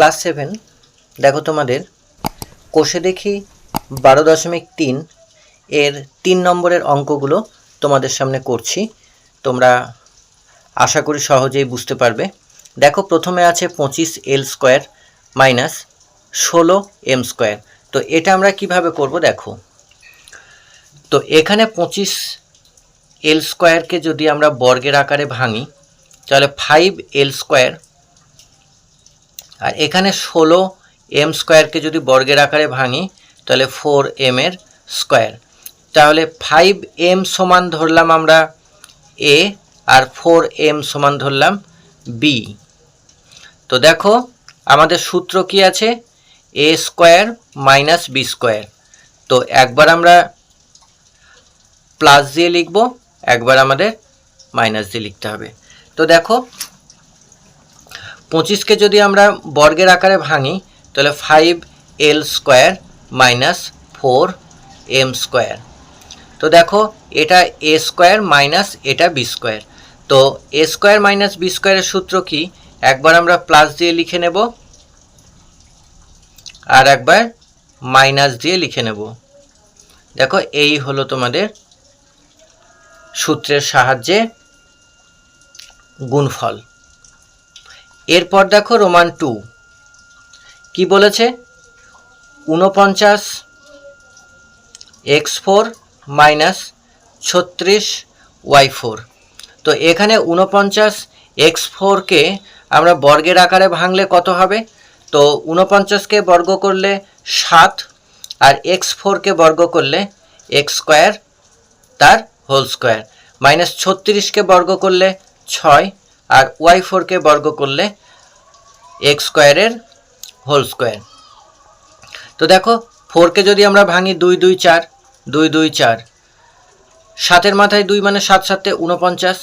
Class seven, দেখো তোমাদের, কোষে দেখি বারো দশমিক তিন এর তিন নম্বরের অঙ্কগুলো তোমাদের সামনে করছি। তোমরা আশা করি সহজেই বুঝতে পারবে। দেখো প্রথমে আছে পঁচিশ এল স্কোয়ার মাইনাস ষোলো এম স্কোয়ার। তো এটা আমরা কীভাবে করব দেখো। তো এখানে পঁচিশ এল স্কোয়ারকে যদি আমরা বর্গের আকারে ভাঙি, তাহলে ফাইভ এল স্কোয়ার আর এখানে ষোলো এম স্কোয়ারকে যদি বর্গের আকারে ভাঙি, তাহলে ফোর এম এর স্কোয়ার তাহলে ফাইভ এম সমান ধরলাম আমরা এ আর ফোর এম সমান ধরলাম বি তো দেখো, আমাদের সূত্র কি আছে? A square minus B square তো একবার আমরা প্লাস দিয়ে লিখব, একবার আমাদের মাইনাস দিয়ে লিখতে হবে। তো দেখো পঁচিশকে যদি আমরা বর্গের আকারে ভাঙি, তাহলে five L square minus four M square তো দেখো, এটা এ স্কোয়ার মাইনাস এটা বি স্কোয়ার তো এ স্কোয়ার মাইনাস বি স্কোয়ারের সূত্র কি? একবার আমরা প্লাস দিয়ে লিখে নেব, আর একবার মাইনাস দিয়ে লিখে নেব। দেখো, এই হলো তোমাদের সূত্রের সাহায্যে গুণফল। এরপর দেখো রোমান টু কি বলেছে? উনপঞ্চাশ এক্স ফোর মাইনাস ছত্রিশ ওয়াই ফোর তো এখানে উনপঞ্চাশ এক্স ফোরকে আমরা বর্গের আকারে ভাঙলে কত হবে? তো উনপঞ্চাশকে বর্গ করলে সাত আর এক্স ফোরকে বর্গ করলে এক্স স্কোয়ার তার হোল স্কোয়ার মাইনাস ছত্রিশকে বর্গ করলে ছয় আর ওয়াই ফোরকে বর্গ করলে এক্স স্কোয়ারের হোল স্কোয়ার তো দেখো ফোরকে যদি আমরা ভাঙি দুই দুই চার, দুই দুই চার, সাতের মাথায় দুই মানে সাত সাতে উনপঞ্চাশ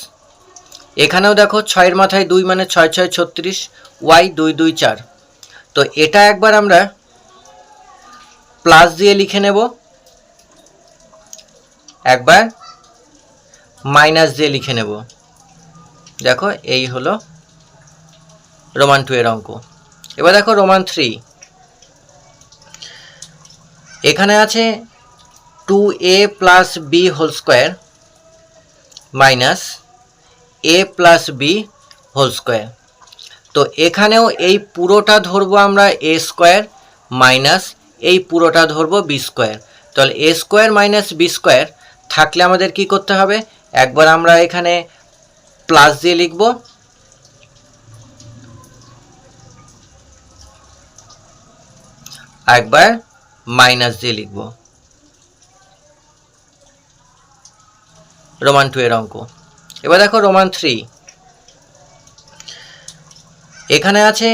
এখানেও দেখো ছয়ের মাথায় দুই মানে ছয় ছয় ছত্রিশ ওয়াই দুই দুই চার। তো এটা একবার আমরা প্লাস দিয়ে লিখে নেব। একবার মাইনাস দিয়ে লিখে নেব। দেখো, এই হলো রোমান টু এর অঙ্ক। এবার দেখো রোমান থ্রি এখানে আছে two A plus B whole square minus A plus B whole square তো এখানেও এই পুরোটা ধরবো আমরা এ স্কোয়ার মাইনাস এই পুরোটা ধরবো বি স্কোয়ার তাহলে A square minus B square থাকলে আমাদের কি করতে হবে? একবার আমরা এখানে প্লাস দিয়ে লিখব। একবার মাইনাস দিয়ে লিখব। রোমান টু এর অঙ্ক। এবার দেখো রোমান থ্রি এখানে আছে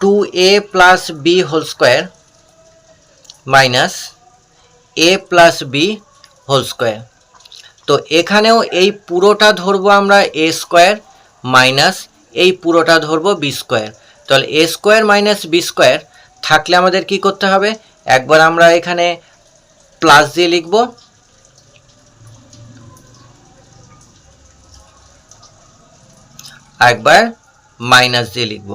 two A plus B whole square minus A plus B whole square তো এখানেও এই পুরোটা ধরবো আমরা এ স্কোয়ার মাইনাস এই পুরোটা ধরবো বি স্কোয়ার তাহলে A square minus B square থাকলে আমাদের কি করতে হবে? একবার আমরা এখানে প্লাস দিয়ে লিখব। একবার মাইনাস দিয়ে লিখব।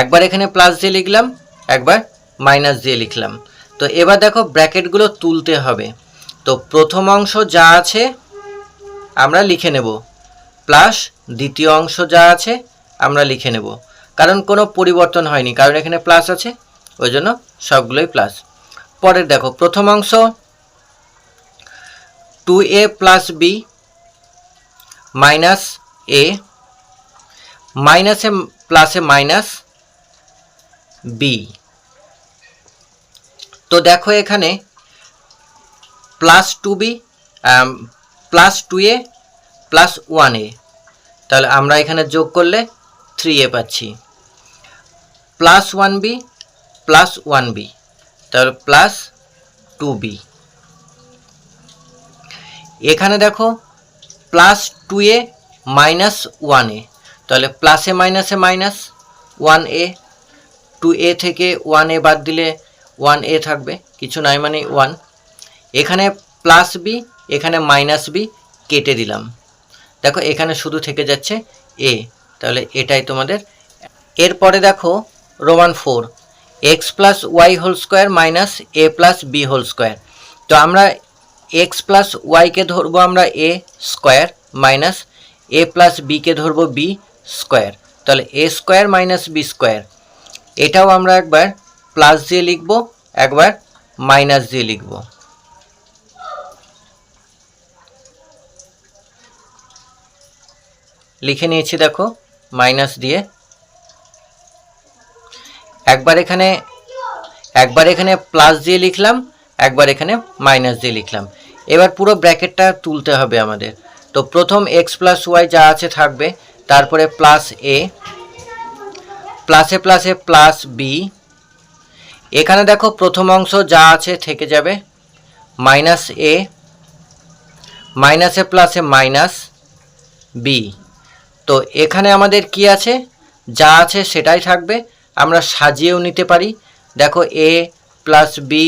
একবার এখানে প্লাস দিয়ে লিখলাম। একবার মাইনাস দিয়ে লিখলাম। তো এবার দেখো ব্র্যাকেটগুলো তুলতে হবে। তো প্রথম অংশ যা আছে, আমরা লিখে নেব। প্লাস দ্বিতীয় অংশ যা আছে, আমরা লিখে নেব। কারণ কোনো পরিবর্তন হয়নি, কারণ এখানে প্লাস আছে, ওই জন্য সবগুলোই প্লাস পরের দেখো, প্রথম অংশ two A plus B minus A মাইনাসে প্লাসে মাইনাস বি তো দেখো এখানে plus two B plus two A plus one A তাহলে আমরা এখানে যোগ করলে থ্রি এ পাচ্ছি। Plus one B plus one B তাহলে প্লাস টু বি এখানে দেখো plus two A minus one A তাহলে প্লাসে মাইনাসে minus one A two A থেকে ওয়ান এ বাদ দিলে ওয়ান এ থাকবে, কিছু নাই মানে ওয়ান এখানে প্লাস বি এখানে মাইনাস বি কেটে দিলাম। দেখো, এখানে শুধু থেকে যাচ্ছে এ তাহলে এটাই তোমাদের। এরপরে দেখো Roman four X plus Y whole square minus A plus B whole square তো আমরা এক্স প্লাস ওয়াইকে ধরবো আমরা A square minus A plus বিকে ধরবো বি স্কোয়ার তাহলে A square minus B square এটাও আমরা একবার প্লাস দিয়ে লিখব, একবার মাইনাস দিয়ে লিখব। লিখে নিয়েছি দেখো মাইনাস দিয়ে। একবার এখানে একবার এখানে প্লাস দিয়ে লিখলাম, একবার এখানে মাইনাস দিয়ে লিখলাম। এবার পুরো ব্র্যাকেটটা তুলতে হবে আমাদের। তো প্রথম এক্স প্লাস ওয়াই যা আছে থাকবে, তারপরে প্লাস এ প্লাসে প্লাসে প্লাস বি এখানে দেখো প্রথম অংশ যা আছে থেকে যাবে। মাইনাস এ, মাইনাসে প্লাসে মাইনাস বি তো এখানে আমাদের কি আছে? যা আছে সেটাই থাকবে। আমরা সাজিয়েও নিতে পারি। দেখো A plus B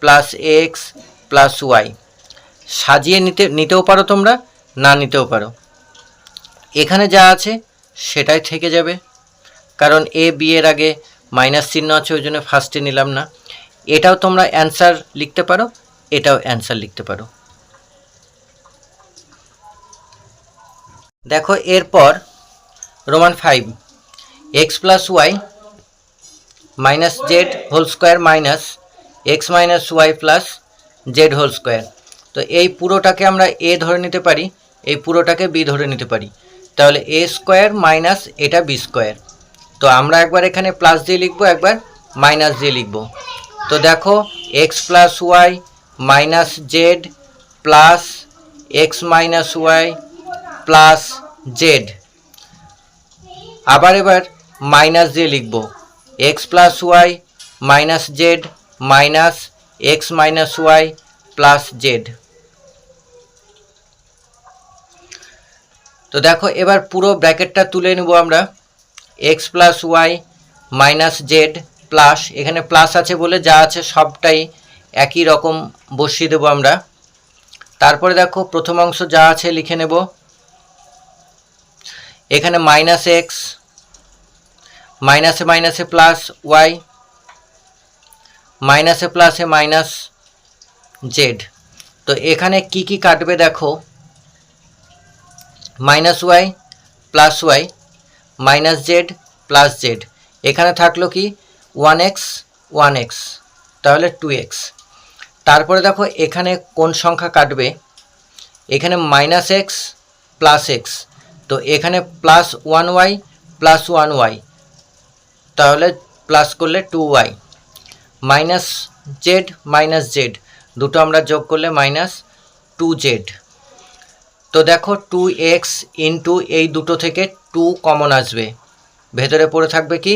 plus X plus Y সাজিয়ে নিতে, নিতেও পারো তোমরা, না নিতেও পারো। এখানে যা আছে সেটাই থেকে যাবে। কারণ এ বি এর আগে মাইনাস চিহ্ন আছে, ওই জন্য ফার্স্টে নিলাম না। এটাও তোমরা অ্যান্সার লিখতে পারো, এটাও অ্যান্সার লিখতে পারো। দেখো, এরপর Roman five X plus Y minus Z whole square minus X minus Y plus Z whole square তো এই পুরোটাকে আমরা এ ধরে নিতে পারি, এই পুরোটাকে বি ধরে নিতে পারি। তাহলে এ স্কোয়ার মাইনাস এটা বি স্কোয়ার তো আমরা একবার এখানে প্লাস দিয়ে লিখব, একবার মাইনাস দিয়ে লিখব। তো দেখো X plus Y minus Z plus X minus Y plus Z আবার এবার মাইনাস দিয়ে লিখব। X plus Y minus Z minus X minus Y plus Z তো দেখো, এবার পুরো ব্র্যাকেটটা তুলে নেব আমরা। X plus Y minus Z plus এখানে প্লাস আছে বলে যা আছে সবটাই একই রকম বসিয়ে দেবো আমরা। তারপরে দেখো প্রথম অংশ যা আছে লিখে নেব। এখানে মাইনাস এক্স মাইনাসে মাইনাসে প্লাস ওয়াই মাইনাসে প্লাসে মাইনাস জেড তো এখানে কি কি কাটবে দেখো? Minus Y plus Y minus Z plus Z এখানে থাকল কি? ওয়ান এক্স ওয়ান এক্স তাহলে টু এক্স তারপরে দেখো এখানে কোন সংখ্যা কাটবে? এখানে মাইনাস এক্স প্লাস এক্স তো এখানে plus one Y plus one Y তাহলে প্লাস করলে two Y minus Z minus Z দুটো আমরা যোগ করলে মাইনাস টু জেড তো দেখো টু এক্স ইন্টু এই দুটো থেকে টু কমন আসবে। ভেতরে পড়ে থাকবে কি?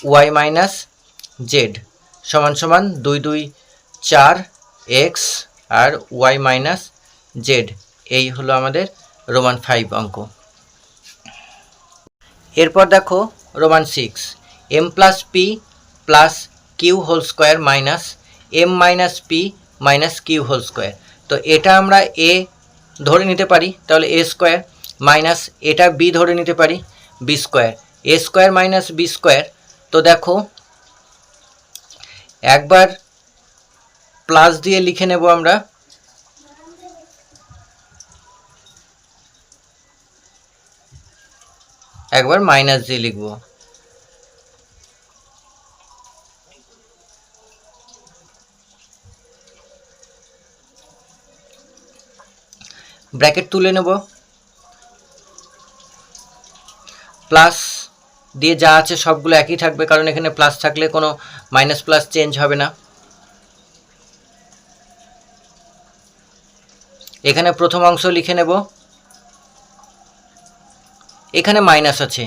ওয়াই মাইনাস জেড সমান সমান দুই দুই চার এক্স আর ওয়াই মাইনাস জেড এই হলো আমাদের রোমান ফাইভ অঙ্ক। এরপর দেখো Roman six M plus P plus Q whole square minus M minus P minus Q whole square তো এটা আমরা এ ধরে নিতে পারি, তাহলে এ স্কোয়ার মাইনাস এটা বি ধরে নিতে পারি B square A square minus B square তো দেখো, একবার প্লাস দিয়ে লিখে নেব আমরা। একবার মাইনাস দিয়ে লিখব। ব্র্যাকেট তুলে নেব। প্লাস দিয়ে যা আছে সবগুলো একই থাকবে, কারণ এখানে প্লাস থাকলে কোনো মাইনাস প্লাস চেঞ্জ হবে না। এখানে প্রথম অংশ লিখে নেব। এখানে মাইনাস আছে।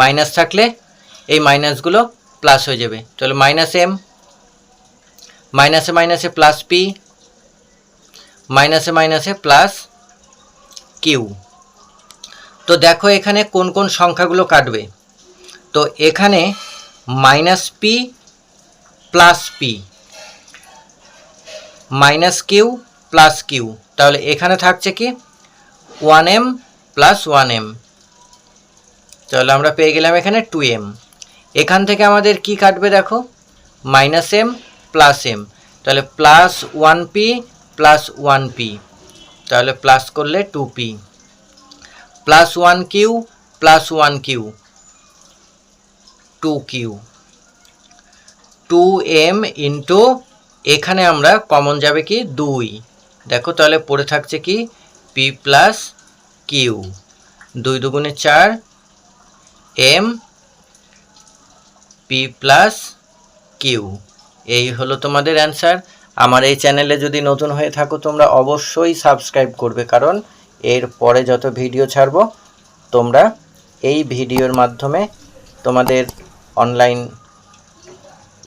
মাইনাস থাকলে এই মাইনাসগুলো প্লাস হয়ে যাবে। তাহলে মাইনাস এম, মাইনাসে মাইনাসে প্লাস পি, মাইনাসে মাইনাসে প্লাস কিউ। তো দেখো এখানে কোন কোন সংখ্যাগুলো কাটবে। তো এখানে minus P plus P minus Q plus Q তাহলে এখানে থাকছে কি? One M plus one M তাহলে আমরা পেয়ে গেলাম এখানে টু এম এখান থেকে আমাদের কি কাটবে দেখো? মাইনাস এম প্লাস এম তাহলে plus one P plus one P তাহলে প্লাস করলে two P plus one Q plus one Q two Q two M into এখানে আমরা কমন যাবে কি? দুই। দেখো তাহলে পড়ে থাকছে কি? পি প্লাস কিউ দুই দুগুণে চার এম পি প্লাস কিউ এই হলো তোমাদের অ্যান্সার আমার এই চ্যানেলে যদি নতুন হয়ে থাকো, তোমরা অবশ্যই সাবস্ক্রাইব করবে, কারণ এর পরে যত ভিডিও ছাড়বো, তোমরা এই ভিডিওর মাধ্যমে তোমাদের অনলাইন